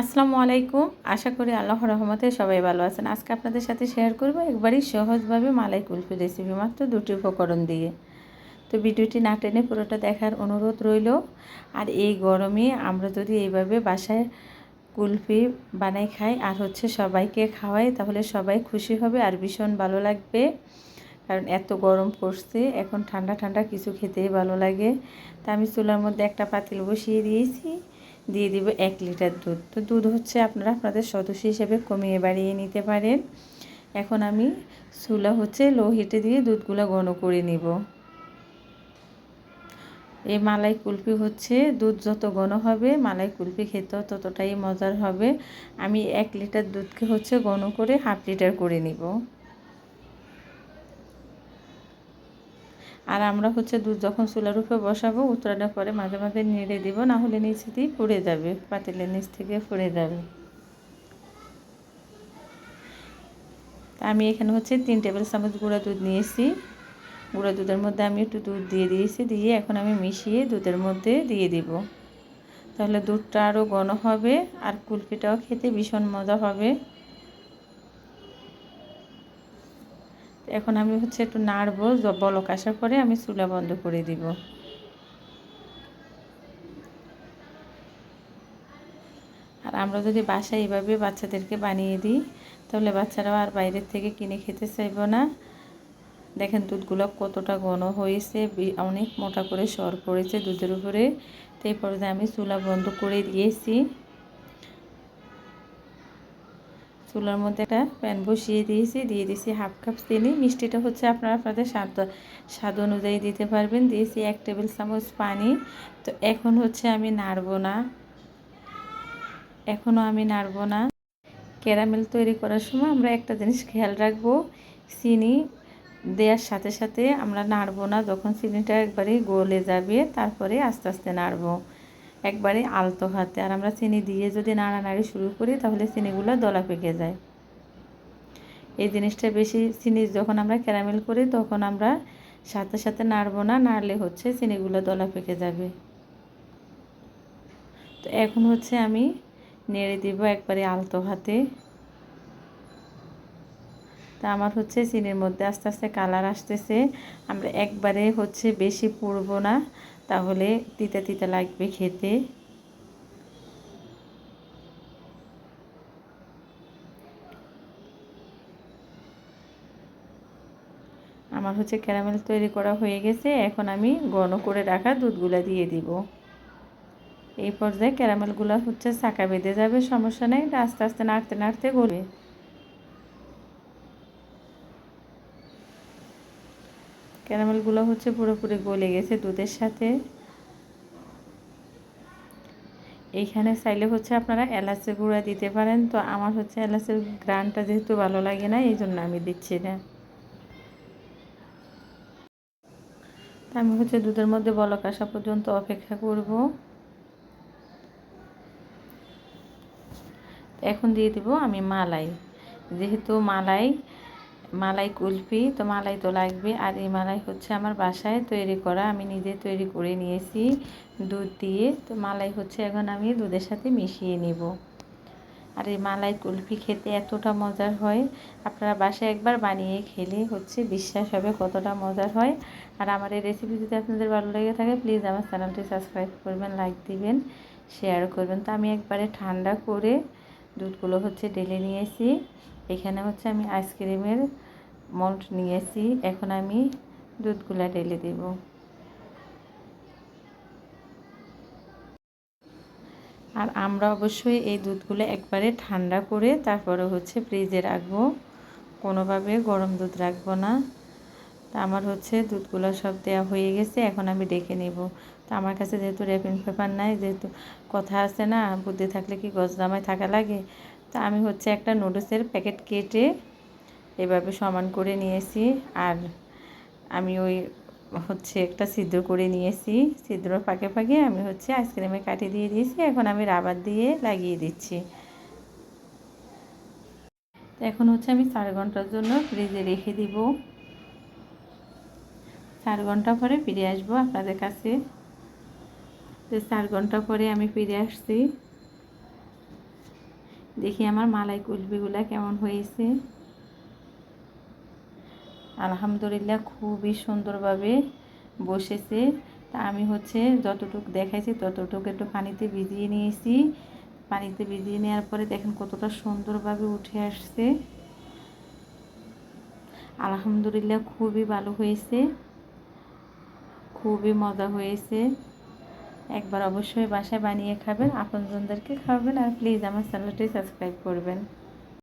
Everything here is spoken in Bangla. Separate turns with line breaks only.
আসসালামু আলাইকুম। আশা করি আল্লাহ রহমতে সবাই ভালো আছেন। আজকে আপনাদের সাথে শেয়ার করব একবারই সহজভাবে মালাই কুলফি রেসিপি মাত্র দুটি উপকরণ দিয়ে। তো ভিডিওটি না টেনে পুরোটা দেখার অনুরোধ রইল। আর এই গরমে আমরা যদি এইভাবে বাসায় কুলফি বানাই খাই আর হচ্ছে সবাইকে খাওয়াই, তাহলে সবাই খুশি হবে আর ভীষণ ভালো লাগবে। কারণ এত গরম পড়ছে, এখন ঠান্ডা ঠান্ডা কিছু খেতেই ভালো লাগে। তা আমি চুলার মধ্যে একটা পাতিল বসিয়ে দিয়েছি। দিয়ে দিব এক লিটার দুধ। তো দুধ হচ্ছে আপনারা আপনাদের সদস্য হিসেবে কমিয়ে বাড়িয়ে নিতে পারেন। এখন আমি চুলা হচ্ছে লো হিটে দিয়ে দুধগুলো ঘন করে নিব। এই মালাই কুলফি হচ্ছে দুধ যত ঘন হবে, মালাই কুলফি খেতেও ততটাই মজার হবে। আমি এক লিটার দুধকে হচ্ছে ঘন করে হাফ লিটার করে নিব। আর আমরা হচ্ছে দুধ যখন চুলার উপরে বসাবো, উতরানোর পরে মাঝে মাঝে নেড়ে দিব, না হলে নিচে দিয়ে পুড়ে যাবে, পাতিলের নিচ থেকে পুড়ে যাবে। আমি এখানে হচ্ছে তিন টেবিল চামচ গুঁড়া দুধ নিয়েছি। গুঁড়া দুধের মধ্যে আমি একটু দুধ দিয়ে দিয়েছি, দিয়ে এখন আমি মিশিয়ে দুধের মধ্যে দিয়ে দিব। তাহলে দুধটা আরও ঘন হবে, আর কুলফিটাও খেতে ভীষণ মজা হবে। এখন আমি হচ্ছে একটু নাড়বো বলক আসার পরে আমি চুলা বন্ধ করে দিব। আর আমরা যদি বাসায় এইভাবে বাচ্চাদেরকে বানিয়ে দিই, তাহলে বাচ্চারাও আর বাইরের থেকে কিনে খেতে চাইব না। দেখেন দুধগুলো কতটা ঘন হয়েছে অনেক মোটা করে সর পড়েছে দুধের উপরে। তো এই পর্যায়ে আমি চুলা বন্ধ করে দিয়েছি। চুলার মধ্যে একটা প্যান বসিয়ে দিয়েছি, দিয়ে দিয়েছি হাফ কাপ চিনি। মিষ্টিটা হচ্ছে আপনারা আপনাদের স্বাদ স্বাদ অনুযায়ী দিতে পারবেন। দিয়েছি এক টেবিল চামচ পানি। তো এখন হচ্ছে আমি নাড়ব না। এখনও আমি নাড়ব না। ক্যারামেল তৈরি করার সময় আমরা একটা জিনিস খেয়াল রাখব, চিনি দেওয়ার সাথে সাথে আমরা নাড়বো না। যখন চিনিটা একবারে গলে যাবে, তারপরে আস্তে আস্তে নাড়বো। একবারে আলতো হাতে। আর আমরা চিনি দিয়ে যদি নাড়ানাড়ি শুরু করি, তাহলে চিনিগুলো দলা পেকে যায়। এই জিনিসটা বেশি চিনি যখন আমরা ক্যারামেল করি, তখন আমরা সাথে সাথে নাড়বো না, নাড়লে হচ্ছে চিনিগুলো দলা পেকে যাবে। তো এখন হচ্ছে আমি নেড়ে দিব একবারে আলতো হাতে। তা আমার হচ্ছে চিনির মধ্যে আস্তে আস্তে কালার আসতেছে। আমরা একবারে হচ্ছে বেশি পুড়বো না। তাহলে তিতা তিতা লাগবে খেতে। আমার হচ্ছে ক্যারামেল তৈরি করা হয়ে গেছে, এখন আমি ঘন করে রাখা দুধগুলা দিয়ে দিব। এই পর্যায়ে ক্যারামেলগুলো হচ্ছে চাকা বেঁধে যাবে, সমস্যা নেই, আস্তে আস্তে নাড়তে নাড়তে গলবে ক্যারামেলগুলো হচ্ছে পুরোপুরি গলে গেছে দুধের সাথে। এইখানে চাইলে হচ্ছে আপনারা এলাচের গুঁড়া দিতে পারেন। তো আমার হচ্ছে এলাচের গ্রানটা যেহেতু ভালো লাগে না, এই জন্য আমি দিচ্ছি না আমি হচ্ছে দুধের মধ্যে বলক আসা পর্যন্ত অপেক্ষা করব। এখন দিয়ে দিব আমি মালাই। যেহেতু মালাই মালাই কুলফি, তো মালাই তো লাগবে। আর এই মালাই হচ্ছে আমার বাসায় তৈরি করা। আমি নিজে তৈরি করে নিয়েছি দুধ দিয়ে। তো মালাই হচ্ছে এখন আমি দুধের সাথে মিশিয়ে নিব। আর এই মালাই কুলফি খেতে এতটা মজার হয়। আপনারা বাসায় একবার বানিয়ে খেলে হচ্ছে বিশ্বাস হবে কতটা মজার হয়। আর আমার এই রেসিপি যদি আপনাদের ভালো লেগে থাকে প্লিজ আমার চ্যানেলটি সাবস্ক্রাইব করবেন লাইক দিবেন শেয়ার করবেন। তো আমি একবারে ঠান্ডা করে দুধগুলো হচ্ছে ঢেলে নিয়েছি। এখানে হচ্ছে আমি আইসক্রিমের মল্ট নিয়েছি। এখন আমি দুধগুলা ঢেলে দেব। আর আমরা অবশ্যই এই দুধগুলো একবারে ঠান্ডা করে তারপরে হচ্ছে ফ্রিজে রাখব। কোনোভাবে গরম দুধ রাখব না। তা আমার হচ্ছে দুধগুলো সব দেওয়া হয়ে গেছে। এখন আমি ডেকে নেব। তো আমার কাছে যেহেতু র্যাপিং পেপার নাই, যেহেতু কথা আছে না, বুদ্ধি থাকলে কি গজদামায় থাকা লাগে? তা আমি হচ্ছে একটা নুডলসের প্যাকেট কেটে এভাবে সমান করে নিয়েছি আর আমি ওই হচ্ছে একটা ছিদ্র করে নিয়েছি। ছিদ্র ফাঁকে ফাঁকে আমি হচ্ছে আইসক্রিমে কাটি দিয়ে দিয়েছি, এখন আমি রাবার দিয়ে লাগিয়ে দিচ্ছি। তো এখন হচ্ছে আমি চার ঘণ্টার জন্য ফ্রিজে রেখে দিব। চার ঘণ্টা পরে ফিরে আসব আপনাদের কাছে। তো চার ঘণ্টা পরে আমি ফিরে আসছি। দেখি আমার মালাই কুলফিগুলা কেমন হয়েছে। আলহামদুলিল্লাহ খুবই সুন্দরভাবে বসেছে। তা আমি হচ্ছে যতটুকু দেখাইছি ততটুকু একটু পানিতে ভিজিয়ে নিয়েছি। পানিতে ভিজিয়ে নেওয়ার পরে দেখেন কতটা সুন্দরভাবে উঠে আসছে। আলহামদুলিল্লাহ খুবই ভালো হয়েছে। খুবই মজা হয়েছে। একবার অবশ্যই বাসায় বানিয়ে খাবেন আপনজনদেরকে খাওয়াবেন আর প্লিজ আমার চ্যানেলটি সাবস্ক্রাইব করবেন।